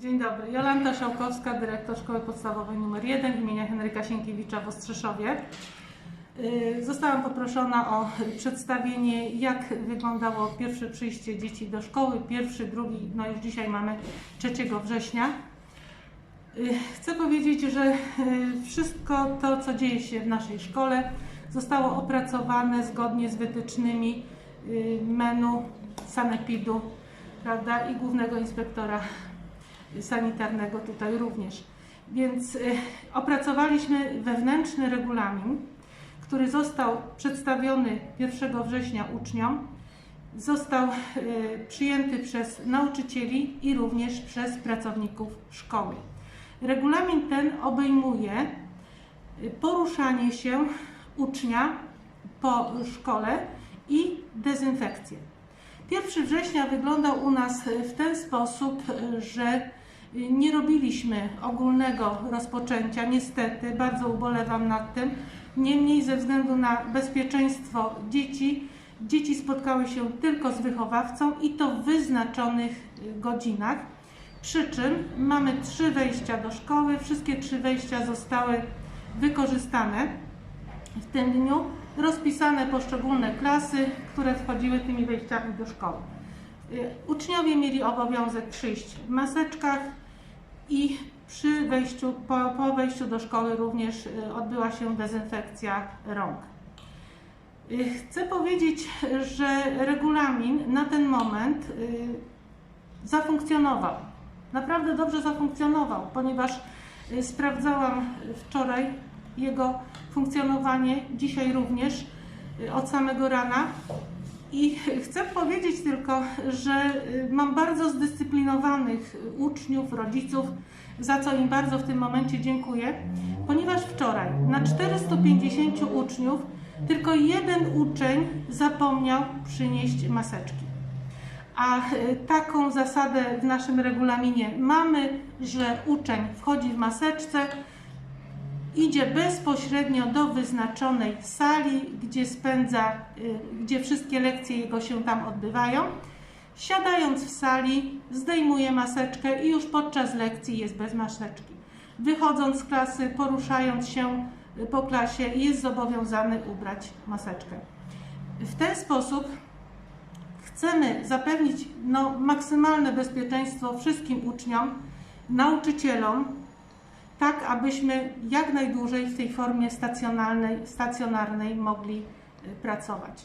Dzień dobry. Jolanta Szałkowska, dyrektor Szkoły Podstawowej nr 1 imienia Henryka Sienkiewicza w Ostrzeszowie. Y, Zostałam poproszona o przedstawienie, jak wyglądało pierwsze przyjście dzieci do szkoły. Pierwszy, drugi, no już dzisiaj mamy 3 września. Y, Chcę powiedzieć, że y, wszystko to, co dzieje się w naszej szkole, zostało opracowane zgodnie z wytycznymi menu sanepidu prawda, i głównego inspektora sanitarnego tutaj również. Więc y, opracowaliśmy wewnętrzny regulamin, który został przedstawiony 1 września uczniom, został y, przyjęty przez nauczycieli i również przez pracowników szkoły. Regulamin ten obejmuje y, poruszanie się ucznia po szkole i dezynfekcję. 1 września wyglądał u nas w ten sposób, że nie robiliśmy ogólnego rozpoczęcia. Niestety, bardzo ubolewam nad tym. Niemniej, ze względu na bezpieczeństwo dzieci, dzieci spotkały się tylko z wychowawcą i to w wyznaczonych godzinach. Przy czym mamy trzy wejścia do szkoły. Wszystkie trzy wejścia zostały wykorzystane w tym dniu rozpisane poszczególne klasy, które wchodziły tymi wejściami do szkoły. Y, Uczniowie mieli obowiązek przyjść w maseczkach i przy wejściu, po, po wejściu do szkoły również y, odbyła się dezynfekcja rąk. Y, Chcę powiedzieć, że regulamin na ten moment zafunkcjonował. Naprawdę dobrze zafunkcjonował, ponieważ sprawdzałam wczoraj jego funkcjonowanie, dzisiaj również od samego rana. I chcę powiedzieć tylko, że y, mam bardzo zdyscyplinowanych y, uczniów, rodziców, za co im bardzo w tym momencie dziękuję, ponieważ wczoraj na 450 uczniów tylko jeden uczeń zapomniał przynieść maseczki. A y, taką zasadę w naszym regulaminie mamy, że uczeń wchodzi w maseczce, idzie bezpośrednio do wyznaczonej sali, gdzie spędza, y, gdzie wszystkie lekcje jego się tam odbywają. Siadając w sali, zdejmuje maseczkę i już podczas lekcji jest bez maseczki. Wychodząc z klasy, poruszając się y, po klasie, jest zobowiązany ubrać maseczkę. W ten sposób chcemy zapewnić no, maksymalne bezpieczeństwo wszystkim uczniom, nauczycielom, tak abyśmy jak najdłużej w tej formie stacjonarnej, stacjonarnej mogli y, pracować.